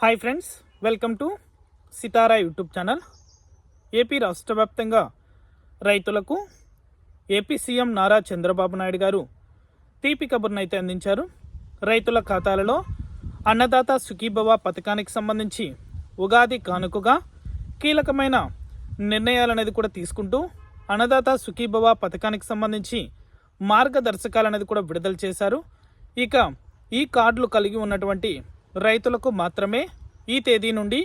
Hi friends welcome to Sitara YouTube channel AP రాష్ట్ర వ్యాప్తంగా రైతులకు ఏపీ సీఎం నారా చంద్రబాబు నాయుడు గారు తీపి కబుర్ను అయితే అందించారు. రైతుల ఖాతాలలో అన్నదాత సుఖీభవ పథకానికి సంబంధించి ఉగాది కానుకగా కీలకమైన నిర్ణయాలు అనేది కూడా తీసుకుంటూ అన్నదాత సుఖీభవ పథకానికి సంబంధించి మార్గదర్శకాలు అనేది కూడా విడుదల చేశారు. ఇక ఈ కార్డులు కలిగి ఉన్నటువంటి రైతులకు మాత్రమే ఈ తేదీ నుండి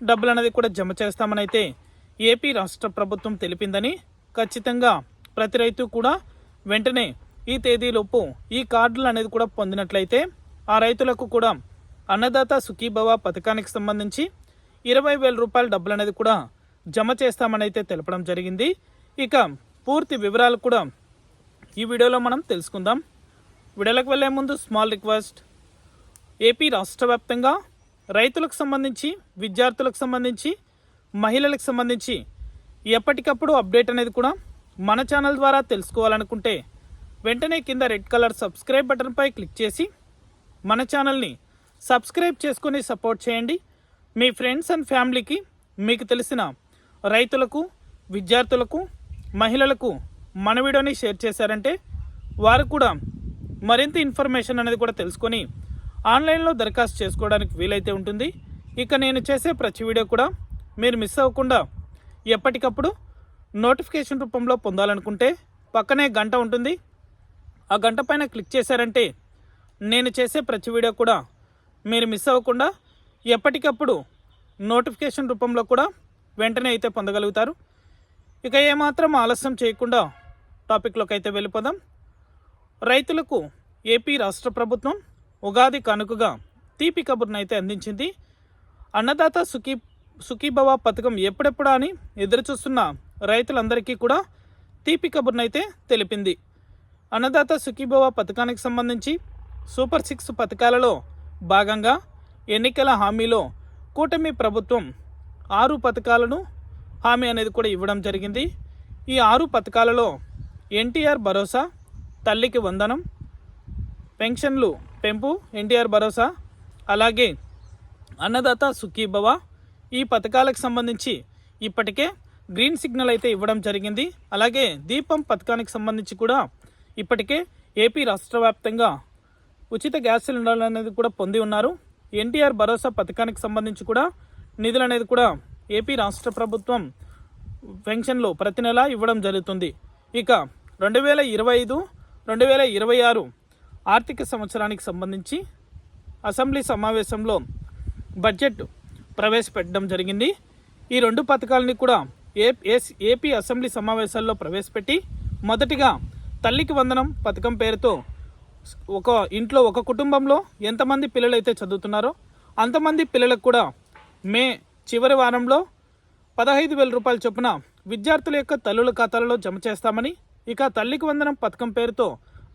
డబ్బులు అనేది కూడా జమ చేస్తామని అయితే ఏపీ రాష్ట్ర ప్రభుత్వం తెలిపిందని ఖచ్చితంగా ప్రతి రైతు కూడా వెంటనే ఈ తేదీలోపు ఈ కార్డులు అనేది కూడా పొందినట్లయితే ఆ రైతులకు కూడా అన్నదాత సుఖీభవ పథకానికి సంబంధించి ఇరవై వేల రూపాయల డబ్బులు అనేది కూడా జమ చేస్తామని అయితే తెలపడం జరిగింది. ఇక పూర్తి వివరాలు కూడా ఈ వీడియోలో మనం తెలుసుకుందాం. వీడియోలకు వెళ్ళే ముందు స్మాల్ రిక్వెస్ట్ ఏపీ రాష్ట్ర వ్యాప్తంగా రైతులకు సంబంధించి విద్యార్థులకు సంబంధించి మహిళలకు సంబంధించి ఎప్పటికప్పుడు అప్డేట్ అనేది కూడా మన ఛానల్ ద్వారా తెలుసుకోవాలనుకుంటే వెంటనే కింద రెడ్ కలర్ సబ్స్క్రైబ్ బటన్పై క్లిక్ చేసి మన ఛానల్ని సబ్స్క్రైబ్ చేసుకుని సపోర్ట్ చేయండి. మీ ఫ్రెండ్స్ అండ్ ఫ్యామిలీకి మీకు తెలిసిన రైతులకు విద్యార్థులకు మహిళలకు మన వీడియోని షేర్ చేశారంటే వారు కూడా మరింత ఇన్ఫర్మేషన్ అనేది కూడా తెలుసుకొని ఆన్లైన్లో దరఖాస్తు చేసుకోవడానికి వీలైతే ఉంటుంది. ఇక నేను చేసే ప్రతి వీడియో కూడా మీరు మిస్ అవ్వకుండా ఎప్పటికప్పుడు నోటిఫికేషన్ రూపంలో పొందాలనుకుంటే పక్కనే గంట ఉంటుంది. ఆ గంట పైన క్లిక్ చేశారంటే నేను చేసే ప్రతి వీడియో కూడా మీరు మిస్ అవ్వకుండా ఎప్పటికప్పుడు నోటిఫికేషన్ రూపంలో కూడా వెంటనే అయితే పొందగలుగుతారు. ఇక ఏమాత్రం ఆలస్యం చేయకుండా టాపిక్లోకి అయితే వెళ్ళిపోదాం. రైతులకు ఏపీ రాష్ట్ర ప్రభుత్వం ఉగాది కనుకగా తీపి కబుర్నైతే అయితే అందించింది. అన్నదాత సుఖీ సుఖీభవ పథకం ఎప్పుడెప్పుడా అని ఎదురుచూస్తున్న రైతులందరికీ కూడా తీపి కబుర్నైతే అయితే తెలిపింది. అన్నదాత సుఖీభవ పథకానికి సంబంధించి సూపర్ సిక్స్ పథకాలలో భాగంగా ఎన్నికల హామీలో కూటమి ప్రభుత్వం ఆరు పథకాలను హామీ అనేది కూడా ఇవ్వడం జరిగింది. ఈ ఆరు పథకాలలో ఎన్టీఆర్ భరోసా తల్లికి వందనం పెన్షన్లు పెంపు ఎన్టీఆర్ భరోసా అలాగే అన్నదాత సుఖీభవ ఈ పథకాలకు సంబంధించి ఇప్పటికే గ్రీన్ సిగ్నల్ అయితే ఇవ్వడం జరిగింది. అలాగే దీపం పథకానికి సంబంధించి కూడా ఇప్పటికే ఏపీ రాష్ట్ర వ్యాప్తంగా ఉచిత గ్యాస్ సిలిండర్లు అనేది కూడా పొంది ఉన్నారు. ఎన్టీఆర్ భరోసా పథకానికి సంబంధించి కూడా నిధులు అనేది కూడా ఏపీ రాష్ట్ర ప్రభుత్వం పెన్షన్లు ప్రతి నెల ఇవ్వడం జరుగుతుంది. ఇక రెండు వేల ఇరవై ఐదు రెండు వేల ఇరవై ఆరు ఆర్థిక సంవత్సరానికి సంబంధించి అసెంబ్లీ సమావేశంలో బడ్జెట్ ప్రవేశపెట్టడం జరిగింది. ఈ రెండు పథకాలని కూడా ఏ ఏపీ అసెంబ్లీ సమావేశాల్లో ప్రవేశపెట్టి మొదటిగా తల్లికి వందనం పథకం పేరుతో ఒక ఇంట్లో ఒక కుటుంబంలో ఎంతమంది పిల్లలైతే చదువుతున్నారో అంతమంది పిల్లలకు కూడా మే చివరి వారంలో పదహైదు వేల రూపాయల చొప్పున విద్యార్థుల యొక్క తల్లుల ఖాతాలలో జమ చేస్తామని ఇక తల్లికి వందనం పథకం పేరుతో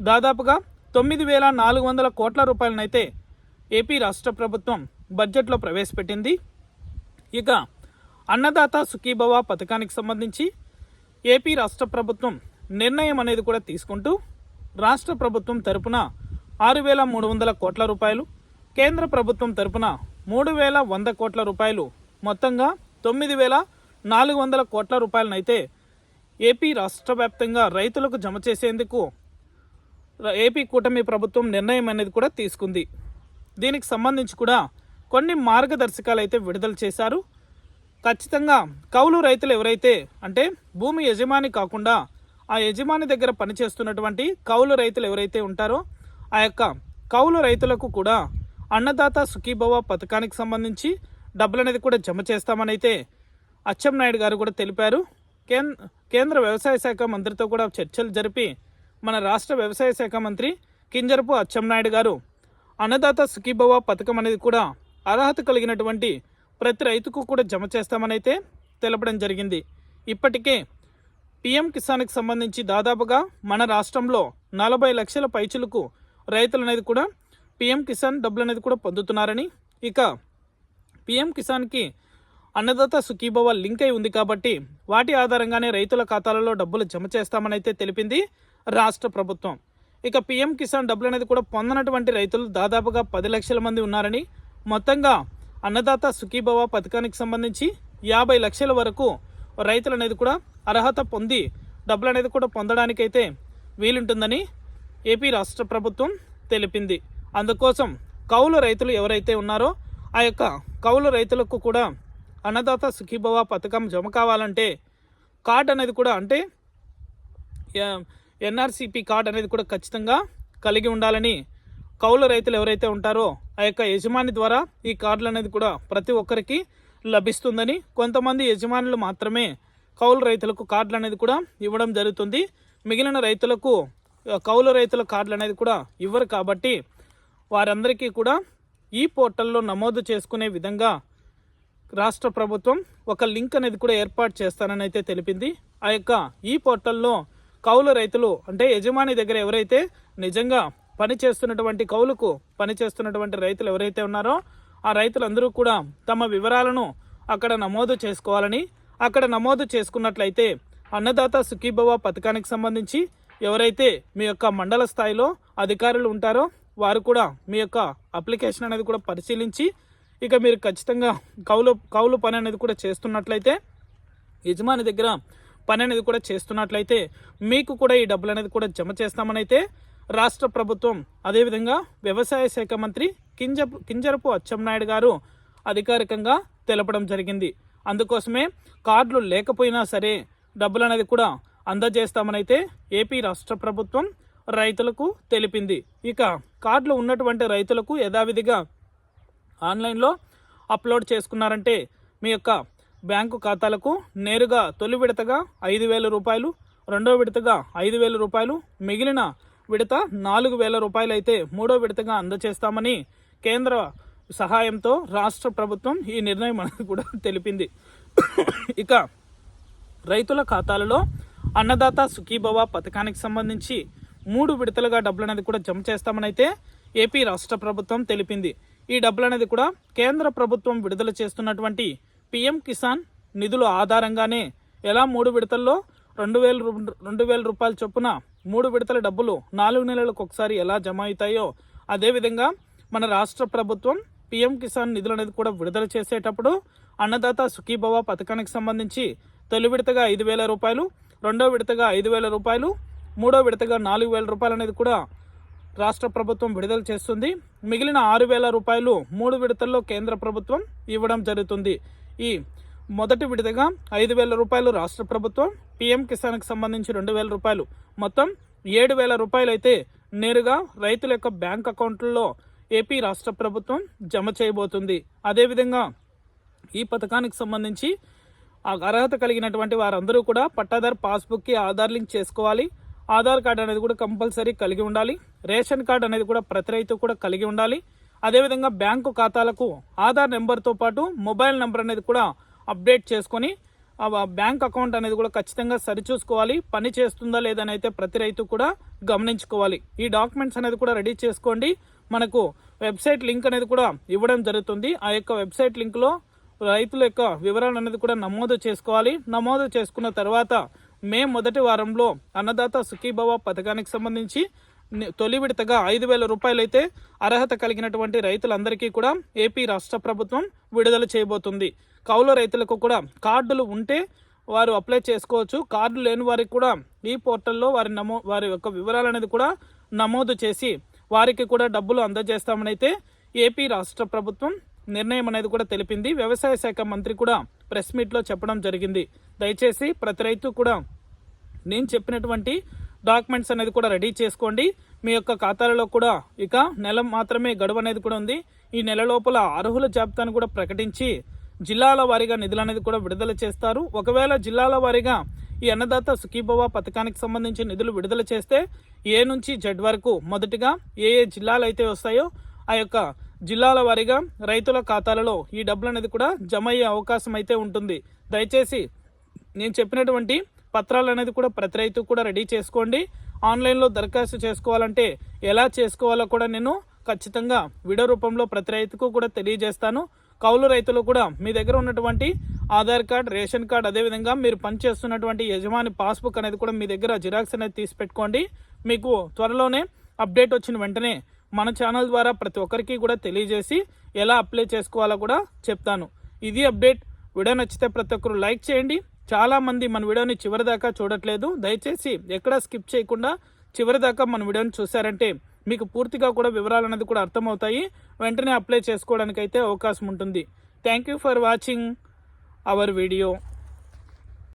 దాదాపుగా తొమ్మిది వేల నాలుగు వందల కోట్ల రూపాయలనైతే ఏపీ రాష్ట్ర ప్రభుత్వం బడ్జెట్లో ప్రవేశపెట్టింది. ఇక అన్నదాత సుఖీభవ పథకానికి సంబంధించి ఏపీ రాష్ట్ర ప్రభుత్వం నిర్ణయం అనేది కూడా తీసుకుంటూ రాష్ట్ర ప్రభుత్వం తరపున ఆరు వేల మూడు వందల కోట్ల రూపాయలు కేంద్ర ప్రభుత్వం తరపున మూడు వేల వంద కోట్ల రూపాయలు మొత్తంగా తొమ్మిది వేల నాలుగు వందల కోట్ల రూపాయలనైతే ఏపీ రాష్ట్ర వ్యాప్తంగా రైతులకు జమ చేసేందుకు ఏపీ కూటమి ప్రభుత్వం నిర్ణయం అనేది కూడా తీసుకుంది. దీనికి సంబంధించి కూడా కొన్ని మార్గదర్శకాలు అయితే విడుదల చేశారు. ఖచ్చితంగా కౌలు రైతులు ఎవరైతే అంటే భూమి యజమాని కాకుండా ఆ యజమాని దగ్గర పనిచేస్తున్నటువంటి కౌలు రైతులు ఎవరైతే ఉంటారో ఆ యొక్క కౌలు రైతులకు కూడా అన్నదాత సుఖీభవ పథకానికి సంబంధించి డబ్బులు అనేది కూడా జమ చేస్తామని అయితే అచ్చెన్నాయుడు గారు కూడా తెలిపారు. కేంద్ర వ్యవసాయ శాఖ మంత్రితో కూడా చర్చలు జరిపి మన రాష్ట్ర వ్యవసాయ శాఖ మంత్రి కింజరపు అచ్చెంనాయుడు గారు. అన్నదాత సుఖీభవ పథకం అనేది కూడా అర్హత కలిగినటువంటి ప్రతి రైతుకు కూడా జమ చేస్తామనైతే తెలపడం జరిగింది. ఇప్పటికే పిఎం కిసాన్కి సంబంధించి దాదాపుగా మన రాష్ట్రంలో నలభై లక్షల పైచులకు రైతులు అనేది కూడా పిఎం కిసాన్ డబ్బులు అనేది కూడా పొందుతున్నారని ఇక పిఎం కిసాన్కి అన్నదాత సుఖీభవ లింక్ అయి ఉంది కాబట్టి వాటి ఆధారంగానే రైతుల ఖాతాలలో డబ్బులు జమ చేస్తామనైతే తెలిపింది. రాష్ట్ర ప్రభుత్వం. ఇక పిఎం కిసాన్ డబ్బులు అనేది కూడా పొందనటువంటి రైతులు దాదాపుగా పది లక్షల మంది ఉన్నారని మొత్తంగా అన్నదాత సుఖీభవ పథకానికి సంబంధించి యాభై లక్షల వరకు రైతులు అనేది కూడా అర్హత పొంది డబ్బులు అనేది కూడా పొందడానికైతే వీలుంటుందని ఏపీ రాష్ట్ర ప్రభుత్వం తెలిపింది. అందుకోసం కౌలు రైతులు ఎవరైతే ఉన్నారో ఆ యొక్క కౌలు రైతులకు కూడా అన్నదాత సుఖీభవ పథకం జమ కావాలంటే కార్డ్ అనేది కూడా అంటే ఎన్ఆర్సిపి కార్డు అనేది కూడా ఖచ్చితంగా కలిగి ఉండాలని కౌలు రైతులు ఎవరైతే ఉంటారో ఆ యొక్క యజమాని ద్వారా ఈ కార్డులు అనేది కూడా ప్రతి ఒక్కరికి లభిస్తుందని కొంతమంది యజమానులు మాత్రమే కౌలు రైతులకు కార్డులు అనేది కూడా ఇవ్వడం జరుగుతుంది. మిగిలిన రైతులకు కౌలు రైతుల కార్డులు అనేది కూడా ఇవ్వరు కాబట్టి వారందరికీ కూడా ఈ పోర్టల్లో నమోదు చేసుకునే విధంగా రాష్ట్ర ప్రభుత్వం ఒక లింక్ అనేది కూడా ఏర్పాటు చేస్తానని అయితే తెలిపింది. ఆ యొక్క ఈ పోర్టల్లో కౌలు రైతులు అంటే యజమాని దగ్గర ఎవరైతే నిజంగా పని చేస్తున్నటువంటి కౌలుకు పని చేస్తున్నటువంటి రైతులు ఎవరైతే ఉన్నారో ఆ రైతులందరూ కూడా తమ వివరాలను అక్కడ నమోదు చేసుకోవాలని అక్కడ నమోదు చేసుకున్నట్లయితే అన్నదాత సుఖీభవ పథకానికి సంబంధించి ఎవరైతే మీ యొక్క మండల స్థాయిలో అధికారులు ఉంటారో వారు కూడా మీ యొక్క అప్లికేషన్ అనేది కూడా పరిశీలించి ఇక మీరు ఖచ్చితంగా కౌలు కౌలు పని అనేది కూడా చేస్తున్నట్లయితే యజమాని దగ్గర పని అనేది కూడా చేస్తున్నట్లయితే మీకు కూడా ఈ డబ్బులు అనేది కూడా జమ చేస్తామని అయితే రాష్ట్ర ప్రభుత్వం అదేవిధంగా వ్యవసాయ శాఖ మంత్రి కింజ కింజరపు అచ్చెన్నాయుడు గారు అధికారికంగా తెలపడం జరిగింది. అందుకోసమే కార్డులు లేకపోయినా సరే డబ్బులు అనేది కూడా అందజేస్తామనైతే ఏపీ రాష్ట్ర ప్రభుత్వం రైతులకు తెలిపింది. ఇక కార్డులు ఉన్నటువంటి రైతులకు యథావిధిగా ఆన్లైన్లో అప్లోడ్ చేసుకున్నారంటే మీ యొక్క బ్యాంకు ఖాతాలకు నేరుగా తొలి విడతగా ఐదు వేల రూపాయలు రెండో విడతగా ఐదు వేల రూపాయలు మిగిలిన విడత నాలుగు వేల రూపాయలు అయితే మూడో విడతగా అందజేస్తామని కేంద్ర సహాయంతో రాష్ట్ర ప్రభుత్వం ఈ నిర్ణయం అనేది కూడా తెలిపింది. ఇక రైతుల ఖాతాలలో అన్నదాత సుఖీభవ పథకానికి సంబంధించి మూడు విడతలుగా డబ్బులు అనేది కూడా జమ చేస్తామని అయితే ఏపీ రాష్ట్ర ప్రభుత్వం తెలిపింది. ఈ డబ్బులు అనేది కూడా కేంద్ర ప్రభుత్వం విడుదల చేస్తున్నటువంటి పిఎం కిసాన్ నిధుల ఆధారంగానే ఎలా మూడు విడతల్లో రెండు వేల రూ- రెండు వేల రూపాయల చొప్పున మూడు విడతల డబ్బులు నాలుగు నెలలకు ఒకసారి ఎలా జమ అవుతాయో అదేవిధంగా మన రాష్ట్ర ప్రభుత్వం పిఎం కిసాన్ నిధులు అనేది కూడా విడుదల చేసేటప్పుడు అన్నదాత సుఖీభవ పథకానికి సంబంధించి తొలి విడతగా ఐదు వేల రూపాయలు రెండో విడతగా ఐదు వేల రూపాయలు మూడో విడతగా నాలుగు వేల రూపాయలు అనేది కూడా రాష్ట్ర ప్రభుత్వం విడుదల చేస్తుంది. మిగిలిన ఆరు వేల రూపాయలు మూడు విడతల్లో కేంద్ర ప్రభుత్వం ఇవ్వడం జరుగుతుంది. ఈ మొదటి విడతగా ఐదు వేల రూపాయలు రాష్ట్ర ప్రభుత్వం పిఎం కిసాన్కి సంబంధించి రెండు వేల రూపాయలు. మొత్తం ఏడు వేల రూపాయలు అయితే నేరుగా రైతుల యొక్క బ్యాంక్ అకౌంట్లలో ఏపీ రాష్ట్ర ప్రభుత్వం జమ చేయబోతుంది. అదేవిధంగా ఈ పథకానికి సంబంధించి ఆ అర్హత కలిగినటువంటి వారందరూ కూడా పట్టాదార్ పాస్బుక్కి ఆధార్ లింక్ చేసుకోవాలి. ఆధార్ కార్డు అనేది కూడా కంపల్సరీ కలిగి ఉండాలి. రేషన్ కార్డు అనేది కూడా ప్రతి రైతు కూడా కలిగి ఉండాలి. అదేవిధంగా బ్యాంకు ఖాతాలకు ఆధార్ నెంబర్తో పాటు మొబైల్ నెంబర్ అనేది కూడా అప్డేట్ చేసుకొని బ్యాంక్ అకౌంట్ అనేది కూడా ఖచ్చితంగా సరిచూసుకోవాలి. పని చేస్తుందా లేదని అయితే ప్రతి రైతు కూడా గమనించుకోవాలి. ఈ డాక్యుమెంట్స్ అనేది కూడా రెడీ చేసుకోండి. మనకు వెబ్సైట్ లింక్ అనేది కూడా ఇవ్వడం జరుగుతుంది. ఆ యొక్క వెబ్సైట్ లింక్లో రైతుల యొక్క వివరాలు అనేది కూడా నమోదు చేసుకోవాలి. నమోదు చేసుకున్న తర్వాత మే మొదటి వారంలో అన్నదాత సుఖీభవ పథకానికి సంబంధించి తొలి విడతగా ఐదు వేల రూపాయలైతే అర్హత కలిగినటువంటి రైతులందరికీ కూడా ఏపీ రాష్ట్ర ప్రభుత్వం విడుదల చేయబోతుంది. కౌలు రైతులకు కూడా కార్డులు ఉంటే వారు అప్లై చేసుకోవచ్చు. కార్డు లేని వారికి కూడా ఈ పోర్టల్లో వారి నమో వారి యొక్క వివరాలు అనేది కూడా నమోదు చేసి వారికి కూడా డబ్బులు అందజేస్తామని అయితే ఏపీ రాష్ట్ర ప్రభుత్వం నిర్ణయం అనేది కూడా తెలిపింది. వ్యవసాయ శాఖ మంత్రి కూడా ప్రెస్ మీట్లో చెప్పడం జరిగింది. దయచేసి ప్రతి రైతు కూడా నేను చెప్పినటువంటి డాక్యుమెంట్స్ అనేది కూడా రెడీ చేసుకోండి. మీ యొక్క ఖాతాలలో కూడా ఇక నెల మాత్రమే గడువు అనేది కూడా ఉంది. ఈ నెల లోపల అర్హుల జాబితాను కూడా ప్రకటించి జిల్లాల వారీగా నిధులు అనేది కూడా విడుదల చేస్తారు. ఒకవేళ జిల్లాల వారీగా ఈ అన్నదాత సుఖీభవ పథకానికి సంబంధించి నిధులు విడుదల చేస్తే ఏ నుంచి జెడ్ వరకు మొదటిగా ఏ ఏ జిల్లాలు అయితే వస్తాయో ఆ యొక్క జిల్లాల వారీగా రైతుల ఖాతాలలో ఈ డబ్బులు అనేది కూడా జమ అయ్యే అవకాశం అయితే ఉంటుంది. దయచేసి నేను చెప్పినటువంటి పత్రాలు అనేది కూడా ప్రతి రైతు కూడా రెడీ చేసుకోండి. ఆన్లైన్లో దరఖాస్తు చేసుకోవాలంటే ఎలా చేసుకోవాలో కూడా నేను ఖచ్చితంగా వీడియో రూపంలో ప్రతి రైతుకు కూడా తెలియజేస్తాను. కౌలు రైతులు కూడా మీ దగ్గర ఉన్నటువంటి ఆధార్ కార్డ్ రేషన్ కార్డ్ అదేవిధంగా మీరు పనిచేస్తున్నటువంటి యజమాని పాస్బుక్ అనేది కూడా మీ దగ్గర జిరాక్స్ అనేది తీసి పెట్టుకోండి. మీకు త్వరలోనే అప్డేట్ వచ్చిన వెంటనే మన ఛానల్ ద్వారా ప్రతి ఒక్కరికి కూడా తెలియజేసి ఎలా అప్లై చేసుకోవాలో కూడా చెప్తాను. ఇది అప్డేట్. వీడియో నచ్చితే ప్రతి ఒక్కరు లైక్ చేయండి. చాలామంది మన వీడియోని చివరి దాకా చూడట్లేదు. దయచేసి ఎక్కడ స్కిప్ చేయకుండా చివరి దాకా మన వీడియోని చూసారంటే మీకు పూర్తిగా కూడా వివరాలు అనేది కూడా అర్థమవుతాయి. వెంటనే అప్లై చేసుకోవడానికి అయితే అవకాశం ఉంటుంది. Thank you for watching our video